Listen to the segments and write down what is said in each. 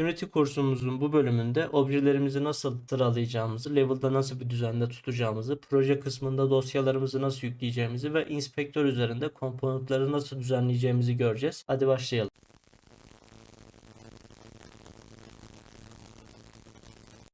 Unity kursumuzun bu bölümünde objelerimizi nasıl sıralayacağımızı, level'da nasıl bir düzende tutacağımızı, proje kısmında dosyalarımızı nasıl yükleyeceğimizi ve inspektör üzerinde komponentleri nasıl düzenleyeceğimizi göreceğiz. Hadi başlayalım.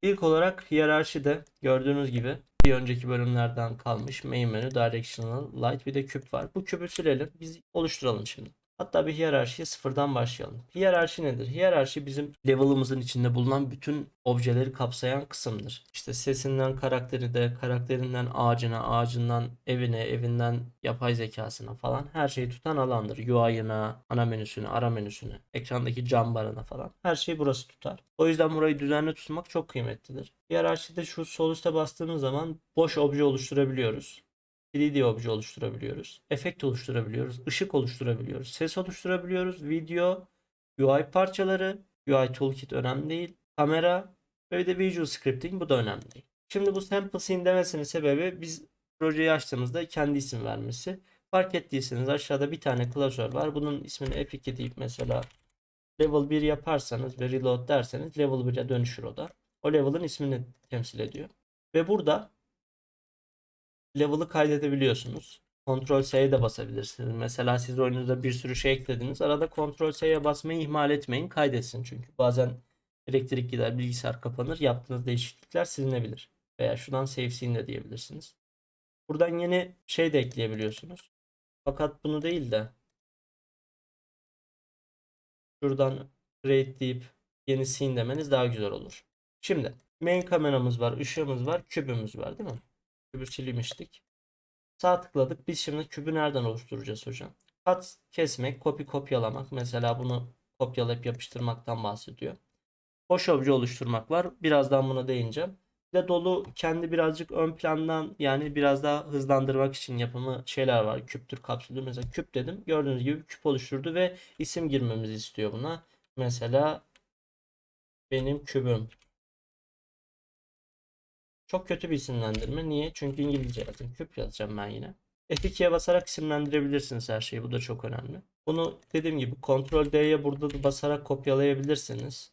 İlk olarak hiyerarşide gördüğünüz gibi bir önceki bölümlerden kalmış main menü, directional, light bir de küp var. Bu küpü silelim. Biz oluşturalım şimdi. Hatta bir hiyerarşiye sıfırdan başlayalım. Hiyerarşi nedir? Hiyerarşi bizim level'ımızın içinde bulunan bütün objeleri kapsayan kısımdır. İşte sesinden karakteri de, karakterinden ağacına, ağacından evine, evinden yapay zekasına falan her şeyi tutan alandır. UI'ına, ana menüsüne, ara menüsüne, ekrandaki cam barına falan. Her şeyi burası tutar. O yüzden burayı düzenli tutmak çok kıymetlidir. Hiyerarşide şu sol üstte bastığımız zaman boş obje oluşturabiliyoruz. 3D obje oluşturabiliyoruz. Efekt oluşturabiliyoruz. ışık oluşturabiliyoruz. Ses oluşturabiliyoruz. Video, UI parçaları, UI toolkit önemli değil. Kamera ve de visual scripting bu da önemli değil. Şimdi bu sample scene demesinin sebebi biz projeyi açtığımızda kendi isim vermesi. Fark ettiyseniz aşağıda bir tane klasör var. Bunun ismini F2 deyip mesela level 1 yaparsanız ve reload derseniz level 1'e dönüşür o da. O level'ın ismini temsil ediyor. Ve burada level'ı kaydedebiliyorsunuz. Ctrl S'ye de basabilirsiniz. Mesela siz oyununuzda bir sürü şey eklediniz. Arada Ctrl S'ye basmayı ihmal etmeyin. Kaydetsin çünkü. Bazen elektrik gider, bilgisayar kapanır. Yaptığınız değişiklikler silinebilir. Veya şuradan save scene de diyebilirsiniz. Buradan yeni şey de ekleyebiliyorsunuz. Fakat bunu değil de şuradan create deyip yeni scene demeniz daha güzel olur. Şimdi main kameramız var, ışığımız var, kübümüz var değil mi? Kübü silmiştik. Sağ tıkladık. Biz şimdi kübü nereden oluşturacağız hocam? Kat kesmek, kopya kopyalamak. Mesela bunu kopyalayıp yapıştırmaktan bahsediyor. Boş obje oluşturmak var. Birazdan buna değineceğim. Bir de dolu kendi birazcık ön plandan yani biraz daha hızlandırmak için yapımı şeyler var. Küptür, kapsüldür. Mesela küp dedim. Gördüğünüz gibi küp oluşturdu ve isim girmemizi istiyor buna. Mesela benim kübüm. Çok kötü bir isimlendirme. Niye? Çünkü İngilizce yazdım. Küp yazacağım ben yine. F2'ye basarak isimlendirebilirsiniz her şeyi. Bu da çok önemli. Bunu dediğim gibi Ctrl D'ye burada da basarak kopyalayabilirsiniz.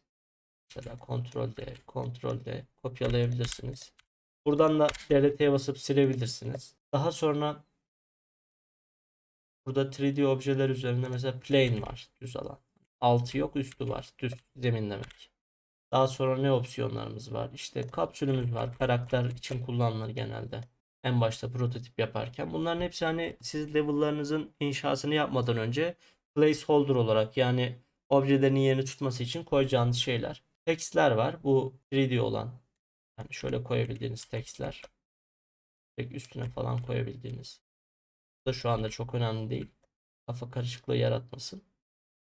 Mesela Ctrl D, Ctrl D kopyalayabilirsiniz. Buradan da DLT'ye basıp silebilirsiniz. Daha sonra burada 3D objeler üzerinde mesela plane var. Düz alan. Altı yok, üstü var. Düz zemin demek. Daha sonra ne opsiyonlarımız var? İşte kapsülümüz var. Karakter için kullanılır genelde. En başta prototip yaparken. Bunların hepsi hani siz level'larınızın inşasını yapmadan önce placeholder olarak yani objelerin yerini tutması için koyacağınız şeyler. Textler var. Bu 3D olan. Yani şöyle koyabildiğiniz textler. Direkt üstüne falan koyabildiğiniz. Bu da şu anda çok önemli değil. Kafa karışıklığı yaratmasın.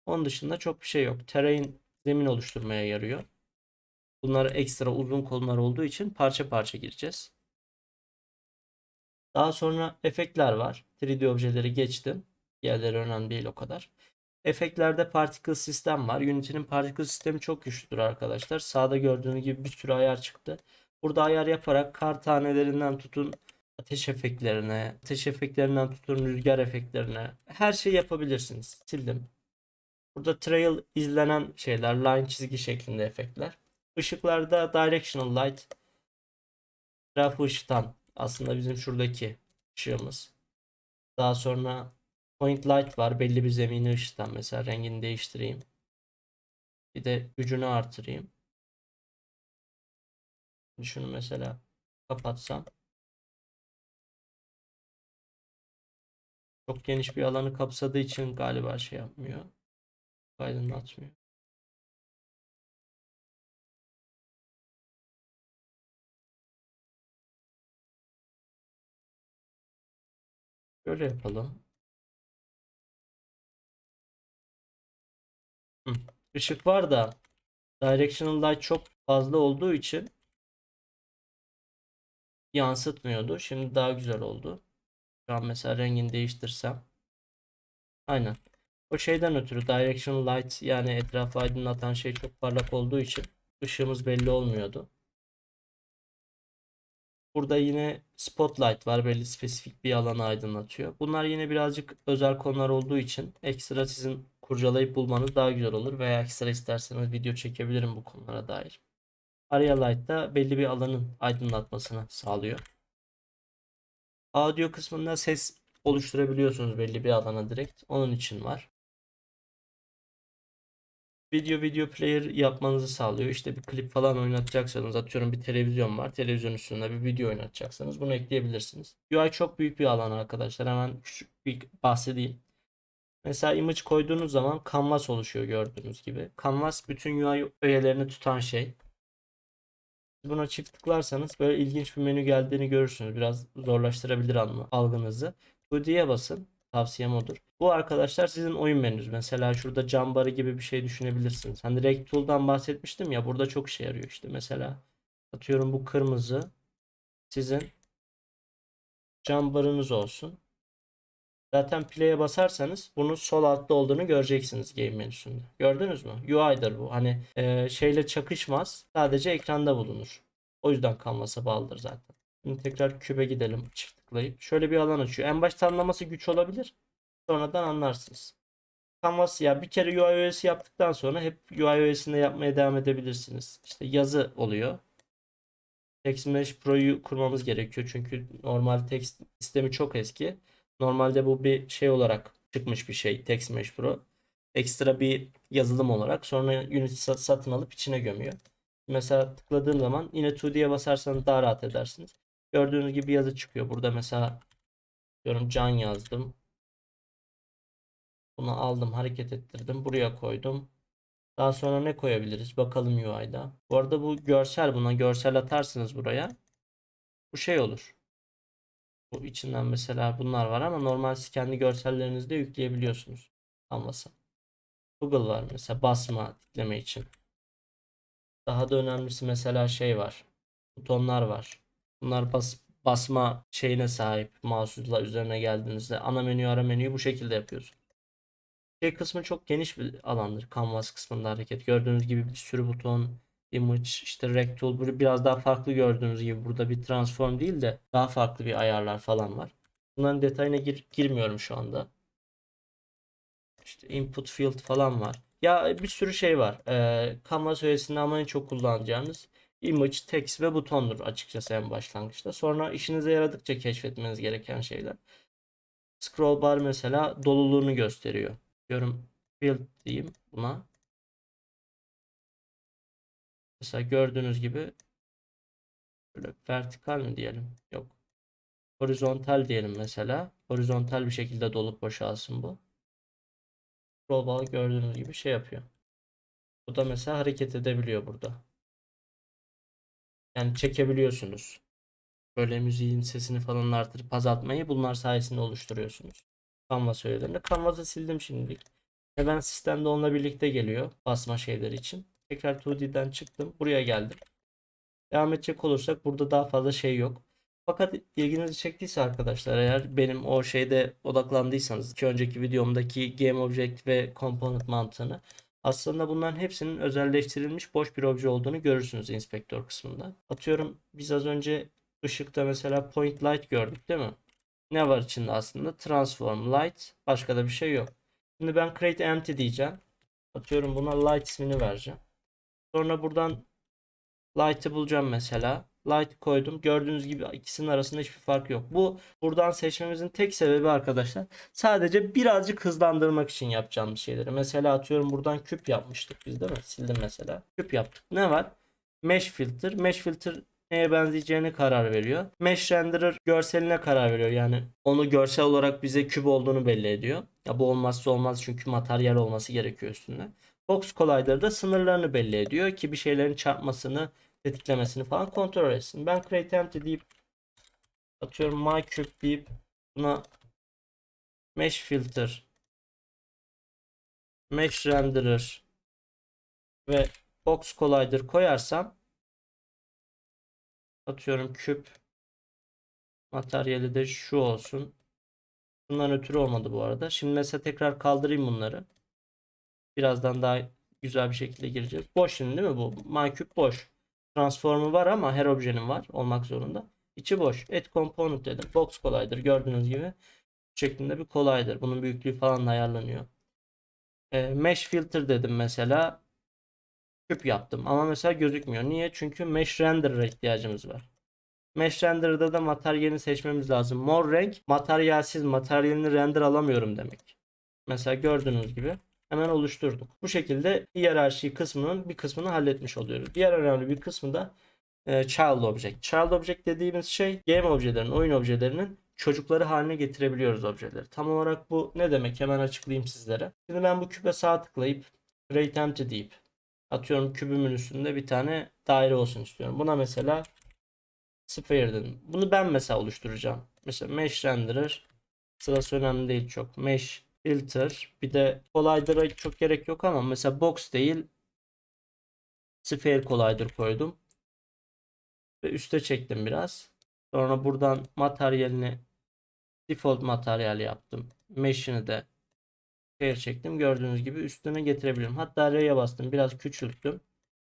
Onun dışında çok bir şey yok. Terrain zemin oluşturmaya yarıyor. Bunlar ekstra uzun konular olduğu için parça parça gireceğiz. Daha sonra efektler var. 3D objeleri geçtim. Diğerleri önemli değil o kadar. Efektlerde particle sistem var. Unity'nin particle sistemi çok güçlüdür arkadaşlar. Sağda gördüğünüz gibi bir sürü ayar çıktı. Burada ayar yaparak kar tanelerinden tutun ateş efektlerine, ateş efektlerinden tutun rüzgar efektlerine her şeyi yapabilirsiniz. Sildim. Burada trail izlenen şeyler, line çizgi şeklinde efektler. Işıklarda directional light etrafı ışıtan aslında bizim şuradaki ışığımız. Daha sonra point light var. Belli bir zemini ışıtan. Mesela rengini değiştireyim. Bir de gücünü artırayım. Şunu mesela kapatsam. Çok geniş bir alanı kapsadığı için galiba şey yapmıyor. Aydınlatmıyor. Şöyle yapalım. Hı. Işık var da directional light çok fazla olduğu için yansıtmıyordu. Şimdi daha güzel oldu. Şu an mesela rengini değiştirsem. Aynen. O şeyden ötürü directional light yani etrafı aydınlatan şey çok parlak olduğu için ışığımız belli olmuyordu. Burada yine spotlight var. Belli spesifik bir alanı aydınlatıyor. Bunlar yine birazcık özel konular olduğu için ekstra sizin kurcalayıp bulmanız daha güzel olur. Veya ekstra isterseniz video çekebilirim bu konulara dair. Aria Light da belli bir alanın aydınlatmasını sağlıyor. Audio kısmında ses oluşturabiliyorsunuz belli bir alana direkt. Onun için var. Video video player yapmanızı sağlıyor. İşte bir klip falan oynatacaksanız atıyorum bir televizyon var. Televizyon üstünde bir video oynatacaksanız bunu ekleyebilirsiniz. UI çok büyük bir alan arkadaşlar. Hemen küçük bir bahsedeyim. Mesela image koyduğunuz zaman canvas oluşuyor gördüğünüz gibi. Canvas bütün UI öğelerini tutan şey. Buna çift tıklarsanız böyle ilginç bir menü geldiğini görürsünüz. Biraz zorlaştırabilir algınızı. 2D'ye basın. Tavsiyem odur. Bu arkadaşlar sizin oyun menünüz. Mesela şurada cam barı gibi bir şey düşünebilirsiniz. Hani Rect Tool'dan bahsetmiştim ya burada çok işe yarıyor işte. Mesela atıyorum bu kırmızı sizin cam barınız olsun. Zaten play'e basarsanız bunun sol altta olduğunu göreceksiniz game menüsünde. Gördünüz mü? UI'dır bu. Hani e, şeyle çakışmaz. Sadece ekranda bulunur. O yüzden kanvasa bağlıdır zaten. Şimdi tekrar kübe gidelim çift tıklayıp. Şöyle bir alan açıyor. En başta anlaması güç olabilir. Sonradan anlarsınız. Canvas ya bir kere UI öğesi yaptıktan sonra hep UI öğesinde yapmaya devam edebilirsiniz. İşte yazı oluyor. TextMesh Pro'yu kurmamız gerekiyor. Çünkü normal text sistemi çok eski. Normalde bu bir şey olarak çıkmış bir şey TextMesh Pro. Ekstra bir yazılım olarak sonra Unity sat- satın alıp içine gömüyor. Mesela tıkladığım zaman yine 2D'ye basarsanız daha rahat edersiniz. Gördüğünüz gibi yazı çıkıyor. Burada mesela diyorum can yazdım. Bunu aldım, hareket ettirdim. Buraya koydum. Daha sonra ne koyabiliriz? Bakalım UI'da. Bu arada bu görsel. Buna görsel atarsınız buraya. Bu şey olur. Bu içinden mesela bunlar var ama normal siz kendi görsellerinizi de yükleyebiliyorsunuz. Canvas'a. Google var mesela basma tikleme için. Daha da önemlisi mesela şey var. Butonlar var. Bunlar bas, basma şeyine sahip. Mouse'la üzerine geldiğinizde ana menü ara menüyü bu şekilde yapıyorsun. Şey kısmı çok geniş bir alandır. Canvas kısmında hareket. Gördüğünüz gibi bir sürü buton, image, işte rectool böyle biraz daha farklı gördüğünüz gibi burada bir transform değil de daha farklı bir ayarlar falan var. Bunların detayına gir- girmiyorum şu anda. İşte input field falan var. Ya bir sürü şey var. Ee, Canvas öğesinde ama en çok kullanacağınız image, text ve butondur açıkçası en başlangıçta. Sonra işinize yaradıkça keşfetmeniz gereken şeyler. Scroll bar mesela doluluğunu gösteriyor. Diyorum field diyeyim buna. Mesela gördüğünüz gibi böyle vertikal mi diyelim? Yok. Horizontal diyelim mesela. Horizontal bir şekilde dolup boşalsın bu. Scroll bar gördüğünüz gibi şey yapıyor. Bu da mesela hareket edebiliyor burada. Yani çekebiliyorsunuz. Böyle müziğin sesini falan artırıp azaltmayı bunlar sayesinde oluşturuyorsunuz. Canvas öğelerinde. Canvas'ı sildim şimdilik. Hemen sistemde onunla birlikte geliyor basma şeyleri için. Tekrar 2D'den çıktım. Buraya geldim. Devam edecek olursak burada daha fazla şey yok. Fakat ilginizi çektiyse arkadaşlar eğer benim o şeyde odaklandıysanız iki önceki videomdaki Game Object ve Component mantığını aslında bunların hepsinin özelleştirilmiş boş bir obje olduğunu görürsünüz inspektör kısmında. Atıyorum biz az önce ışıkta mesela point light gördük değil mi? Ne var içinde aslında? Transform light başka da bir şey yok. Şimdi ben create empty diyeceğim. Atıyorum buna light ismini vereceğim. Sonra buradan light'ı bulacağım mesela. Light koydum. Gördüğünüz gibi ikisinin arasında hiçbir fark yok. Bu buradan seçmemizin tek sebebi arkadaşlar sadece birazcık hızlandırmak için yapacağım bir şeyleri. Mesela atıyorum buradan küp yapmıştık biz değil mi? Sildim mesela. Küp yaptık. Ne var? Mesh filter. Mesh filter neye benzeyeceğine karar veriyor. Mesh renderer görseline karar veriyor. Yani onu görsel olarak bize küp olduğunu belli ediyor. Ya bu olmazsa olmaz çünkü materyal olması gerekiyor üstünde. Box Collider da sınırlarını belli ediyor ki bir şeylerin çarpmasını, tetiklemesini falan kontrol etsin. Ben create empty deyip atıyorum my cube deyip buna mesh filter mesh renderer ve box collider koyarsam atıyorum küp materyali de şu olsun. Bundan ötürü olmadı bu arada. Şimdi mesela tekrar kaldırayım bunları. Birazdan daha güzel bir şekilde gireceğiz. Boş şimdi değil mi bu? MyCube boş. Transformu var ama her objenin var olmak zorunda. İçi boş. Add component dedim. Box collider gördüğünüz gibi şeklinde bir collider. Bunun büyüklüğü falan ayarlanıyor. E, mesh filter dedim mesela. Küp yaptım ama mesela gözükmüyor. Niye? Çünkü mesh renderer'a ihtiyacımız var. Mesh renderer'da da materyalini seçmemiz lazım. Mor renk materyalsiz materyalini render alamıyorum demek. Mesela gördüğünüz gibi hemen oluşturduk. Bu şekilde hiyerarşi kısmının bir kısmını halletmiş oluyoruz. Diğer önemli bir kısmı da e, child object. Child object dediğimiz şey game objelerinin, oyun objelerinin çocukları haline getirebiliyoruz objeleri. Tam olarak bu ne demek? Hemen açıklayayım sizlere. Şimdi ben bu küpe sağ tıklayıp create empty deyip atıyorum kübümün üstünde bir tane daire olsun istiyorum. Buna mesela sphere dedim. Bunu ben mesela oluşturacağım. Mesela mesh renderer sırası önemli değil çok. Mesh filter bir de collider'a çok gerek yok ama mesela box değil sphere collider koydum. Ve üste çektim biraz. Sonra buradan materyalini default materyal yaptım. Mesh'ini de sphere çektim. Gördüğünüz gibi üstüne getirebilirim. Hatta R'ye bastım. Biraz küçülttüm.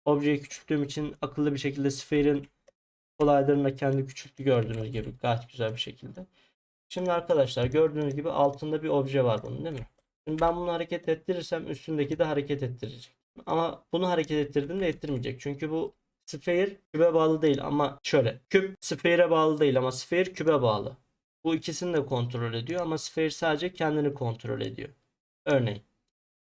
Objeyi küçülttüğüm için akıllı bir şekilde sphere'in Collider'ın da kendi küçülttü gördüğünüz gibi gayet güzel bir şekilde. Şimdi arkadaşlar gördüğünüz gibi altında bir obje var bunun değil mi? Şimdi ben bunu hareket ettirirsem üstündeki de hareket ettirecek. Ama bunu hareket ettirdiğimde ettirmeyecek. Çünkü bu sphere kübe bağlı değil ama şöyle küp sphere'e bağlı değil ama sphere kübe bağlı. Bu ikisini de kontrol ediyor ama sphere sadece kendini kontrol ediyor. Örneğin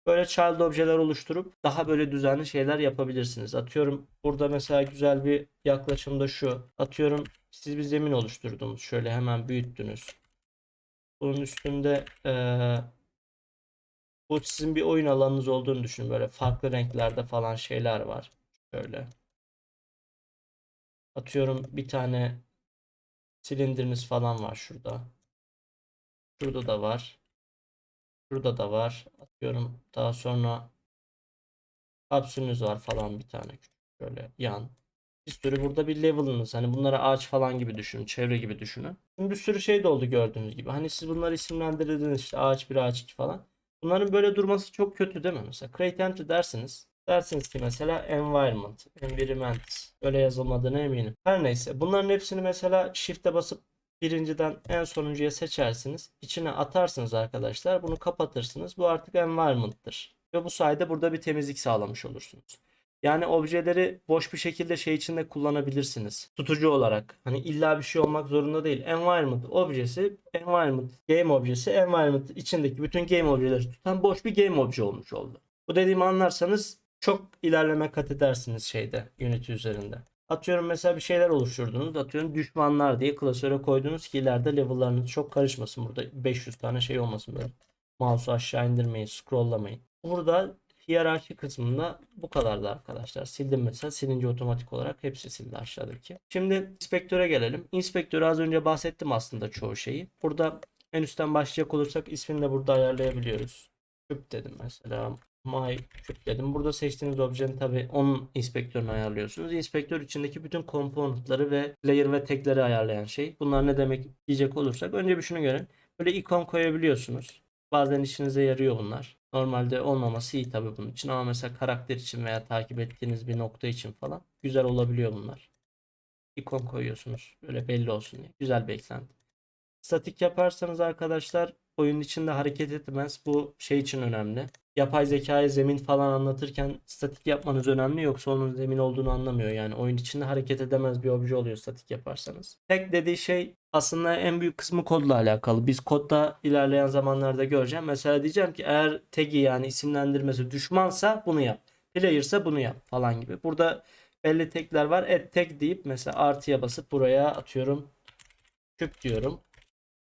böyle child objeler oluşturup daha böyle düzenli şeyler yapabilirsiniz. Atıyorum burada mesela güzel bir yaklaşımda şu. Atıyorum siz bir zemin oluşturdunuz. Şöyle hemen büyüttünüz. Bunun üstünde eee, bu sizin bir oyun alanınız olduğunu düşünün. Böyle farklı renklerde falan şeyler var. Şöyle. Atıyorum bir tane silindiriniz falan var şurada. Şurada da var. Şurada da var. Atıyorum daha sonra kapsülünüz var falan bir tane böyle yan. Bir sürü burada bir level'ınız. Hani bunları ağaç falan gibi düşünün. Çevre gibi düşünün. Şimdi bir sürü şey de oldu gördüğünüz gibi. Hani siz bunları isimlendirdiniz işte ağaç 1 ağaç 2 falan. Bunların böyle durması çok kötü değil mi? Mesela create empty dersiniz. Dersiniz ki mesela environment, environment öyle yazılmadığına eminim. Her neyse bunların hepsini mesela shift'e basıp birinciden en sonuncuya seçersiniz. İçine atarsınız arkadaşlar. Bunu kapatırsınız. Bu artık environment'tır. Ve bu sayede burada bir temizlik sağlamış olursunuz. Yani objeleri boş bir şekilde şey içinde kullanabilirsiniz. Tutucu olarak. Hani illa bir şey olmak zorunda değil. Environment objesi, environment game objesi, environment içindeki bütün game objeleri tutan boş bir game obje olmuş oldu. Bu dediğimi anlarsanız çok ilerleme kat edersiniz şeyde, Unity üzerinde. Atıyorum mesela bir şeyler oluşturdunuz. Atıyorum düşmanlar diye klasöre koydunuz ki ileride level'larınız çok karışmasın. Burada 500 tane şey olmasın böyle. Mouse'u aşağı indirmeyin, scroll'lamayın. Burada hiyerarşi kısmında bu kadardı arkadaşlar. Sildim mesela. Silince otomatik olarak hepsi sildi aşağıdaki. Şimdi inspektöre gelelim. İnspektörü az önce bahsettim aslında çoğu şeyi. Burada en üstten başlayacak olursak ismini de burada ayarlayabiliyoruz. Küp dedim mesela. My küp dedim. Burada seçtiğiniz objenin tabi onun inspektörünü ayarlıyorsunuz. İnspektör içindeki bütün komponentleri ve layer ve tagleri ayarlayan şey. Bunlar ne demek diyecek olursak önce bir şunu görelim. Böyle ikon koyabiliyorsunuz. Bazen işinize yarıyor bunlar. Normalde olmaması iyi tabii bunun için ama mesela karakter için veya takip ettiğiniz bir nokta için falan güzel olabiliyor bunlar. İkon koyuyorsunuz. Böyle belli olsun diye. Güzel bir. Statik yaparsanız arkadaşlar oyun içinde hareket etmez. Bu şey için önemli. Yapay zekaya zemin falan anlatırken statik yapmanız önemli yoksa onun zemin olduğunu anlamıyor. Yani oyun içinde hareket edemez bir obje oluyor statik yaparsanız. Tek dediği şey aslında en büyük kısmı kodla alakalı. Biz kodda ilerleyen zamanlarda göreceğim. Mesela diyeceğim ki eğer tag'i yani isimlendirmesi düşmansa bunu yap. Player'sa bunu yap falan gibi. Burada belli tag'ler var. Add tag deyip mesela artıya basıp buraya atıyorum küp diyorum.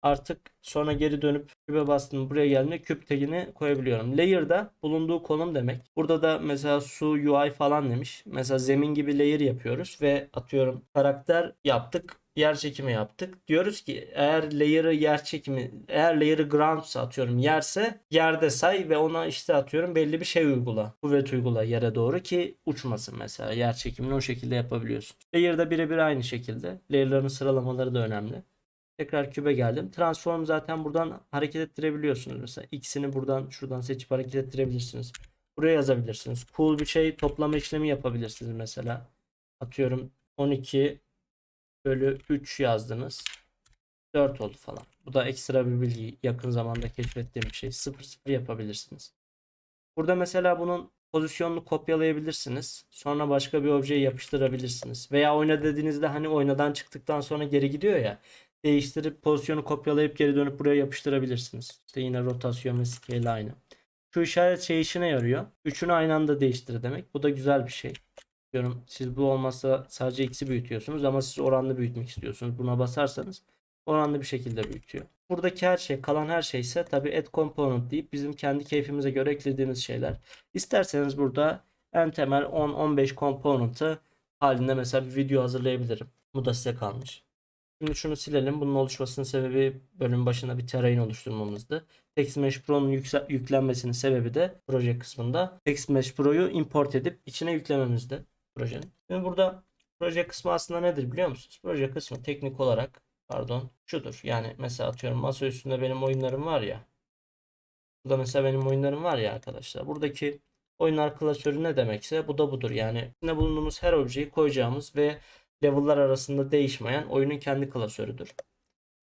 Artık sonra geri dönüp küpe bastım buraya geldiğinde küp tagini koyabiliyorum. Layer'da bulunduğu konum demek. Burada da mesela su UI falan demiş. Mesela zemin gibi layer yapıyoruz ve atıyorum karakter yaptık yer çekimi yaptık. Diyoruz ki eğer layer'ı yer çekimi eğer layer'ı groundsa atıyorum yerse yerde say ve ona işte atıyorum belli bir şey uygula. Kuvvet uygula yere doğru ki uçmasın mesela. Yer çekimini o şekilde yapabiliyorsun. Layer'da birebir aynı şekilde. Layer'ların sıralamaları da önemli. Tekrar kübe geldim. Transform zaten buradan hareket ettirebiliyorsunuz. Mesela x'ini buradan şuradan seçip hareket ettirebilirsiniz. Buraya yazabilirsiniz. Cool bir şey toplama işlemi yapabilirsiniz mesela. Atıyorum 12 bölü 3 yazdınız. 4 oldu falan. Bu da ekstra bir bilgi. Yakın zamanda keşfettiğim bir şey. 0 0 yapabilirsiniz. Burada mesela bunun pozisyonunu kopyalayabilirsiniz. Sonra başka bir objeye yapıştırabilirsiniz. Veya oyna dediğinizde hani oynadan çıktıktan sonra geri gidiyor ya. Değiştirip pozisyonu kopyalayıp geri dönüp buraya yapıştırabilirsiniz. İşte yine rotasyon ve scale aynı. Şu işaret şey işine yarıyor. Üçünü aynı anda değiştir demek. Bu da güzel bir şey. Diyorum siz bu olmazsa sadece x'i büyütüyorsunuz ama siz oranlı büyütmek istiyorsunuz. Buna basarsanız oranlı bir şekilde büyütüyor. Buradaki her şey, kalan her şey ise tabii add component deyip bizim kendi keyfimize göre eklediğimiz şeyler. İsterseniz burada en temel 10-15 component'ı halinde mesela bir video hazırlayabilirim. Bu da size kalmış. Şimdi şunu silelim. Bunun oluşmasının sebebi bölüm başına bir terrain oluşturmamızdı. TextMesh Pro'nun yüklenmesinin sebebi de proje kısmında TextMesh Pro'yu import edip içine yüklememizdi projenin. Şimdi burada proje kısmı aslında nedir biliyor musunuz? Proje kısmı teknik olarak pardon şudur. Yani mesela atıyorum masa üstünde benim oyunlarım var ya. Burada mesela benim oyunlarım var ya arkadaşlar. Buradaki oyunlar klasörü ne demekse bu da budur. Yani içinde bulunduğumuz her objeyi koyacağımız ve level'lar arasında değişmeyen oyunun kendi klasörüdür.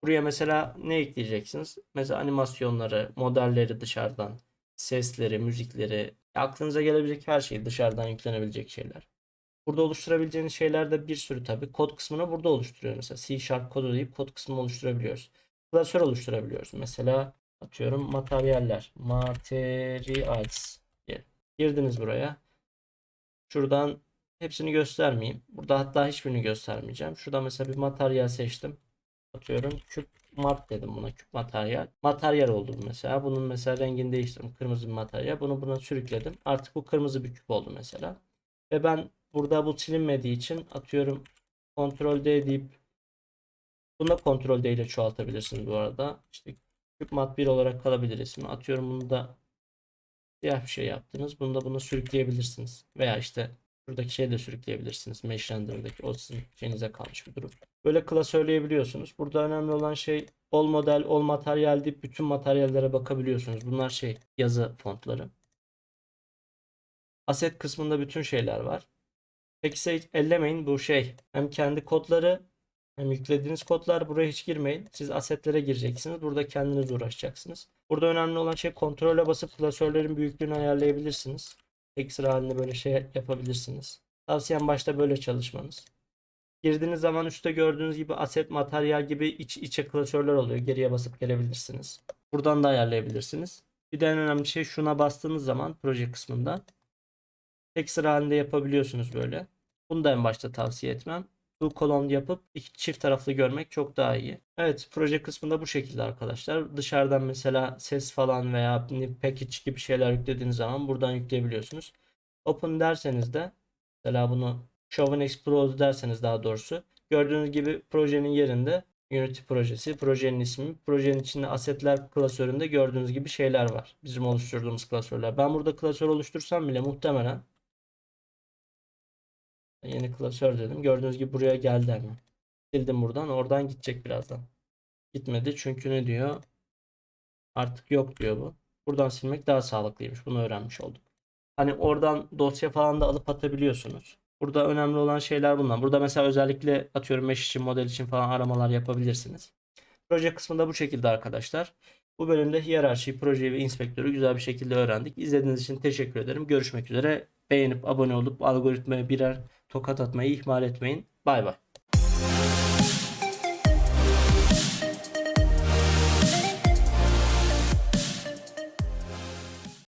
Buraya mesela ne ekleyeceksiniz? Mesela animasyonları, modelleri dışarıdan, sesleri, müzikleri, aklınıza gelebilecek her şey dışarıdan yüklenebilecek şeyler. Burada oluşturabileceğiniz şeyler de bir sürü tabii. Kod kısmını burada oluşturuyor. Mesela C Sharp kodu deyip kod kısmını oluşturabiliyoruz. Klasör oluşturabiliyoruz. Mesela atıyorum materyaller. Materials. Girdiniz buraya. Şuradan hepsini göstermeyeyim. Burada hatta hiçbirini göstermeyeceğim. Şurada mesela bir materyal seçtim. Atıyorum küp mat dedim buna küp materyal. Materyal oldu bu mesela. Bunun mesela rengini değiştirdim. Kırmızı bir materyal. Bunu buna sürükledim. Artık bu kırmızı bir küp oldu mesela. Ve ben burada bu silinmediği için atıyorum Ctrl D deyip bunu da Ctrl D ile çoğaltabilirsiniz bu arada. İşte küp mat 1 olarak kalabilir ismi. Atıyorum bunu da siyah bir şey yaptınız. Bunu da buna sürükleyebilirsiniz. Veya işte Buradaki şeyi de sürükleyebilirsiniz. Mesh render'daki o sizin şeyinize kalmış bir durum. Böyle klasörleyebiliyorsunuz. Burada önemli olan şey all model, all materyal deyip bütün materyallere bakabiliyorsunuz. Bunlar şey yazı fontları. Asset kısmında bütün şeyler var. Peki hiç ellemeyin bu şey. Hem kendi kodları hem yüklediğiniz kodlar buraya hiç girmeyin. Siz asetlere gireceksiniz. Burada kendiniz uğraşacaksınız. Burada önemli olan şey kontrole basıp klasörlerin büyüklüğünü ayarlayabilirsiniz ekstra halinde böyle şey yapabilirsiniz. Tavsiyem başta böyle çalışmanız. Girdiğiniz zaman üstte gördüğünüz gibi aset materyal gibi iç içe klasörler oluyor. Geriye basıp gelebilirsiniz. Buradan da ayarlayabilirsiniz. Bir de en önemli şey şuna bastığınız zaman proje kısmından ekstra halinde yapabiliyorsunuz böyle. Bunu da en başta tavsiye etmem. Bu kolon yapıp iki çift taraflı görmek çok daha iyi. Evet proje kısmında bu şekilde arkadaşlar. Dışarıdan mesela ses falan veya package gibi şeyler yüklediğiniz zaman buradan yükleyebiliyorsunuz. Open derseniz de mesela bunu Show and Explorer derseniz daha doğrusu gördüğünüz gibi projenin yerinde Unity projesi, projenin ismi, projenin içinde asetler klasöründe gördüğünüz gibi şeyler var. Bizim oluşturduğumuz klasörler. Ben burada klasör oluştursam bile muhtemelen Yeni klasör dedim. Gördüğünüz gibi buraya geldi hemen. Sildim buradan. Oradan gidecek birazdan. Gitmedi çünkü ne diyor? Artık yok diyor bu. Buradan silmek daha sağlıklıymış. Bunu öğrenmiş olduk. Hani oradan dosya falan da alıp atabiliyorsunuz. Burada önemli olan şeyler bunlar. Burada mesela özellikle atıyorum mesh için, model için falan aramalar yapabilirsiniz. Proje kısmında bu şekilde arkadaşlar. Bu bölümde hiyerarşi, projeyi ve inspektörü güzel bir şekilde öğrendik. İzlediğiniz için teşekkür ederim. Görüşmek üzere. Beğenip abone olup algoritmaya birer tokat atmayı ihmal etmeyin. Bay bay.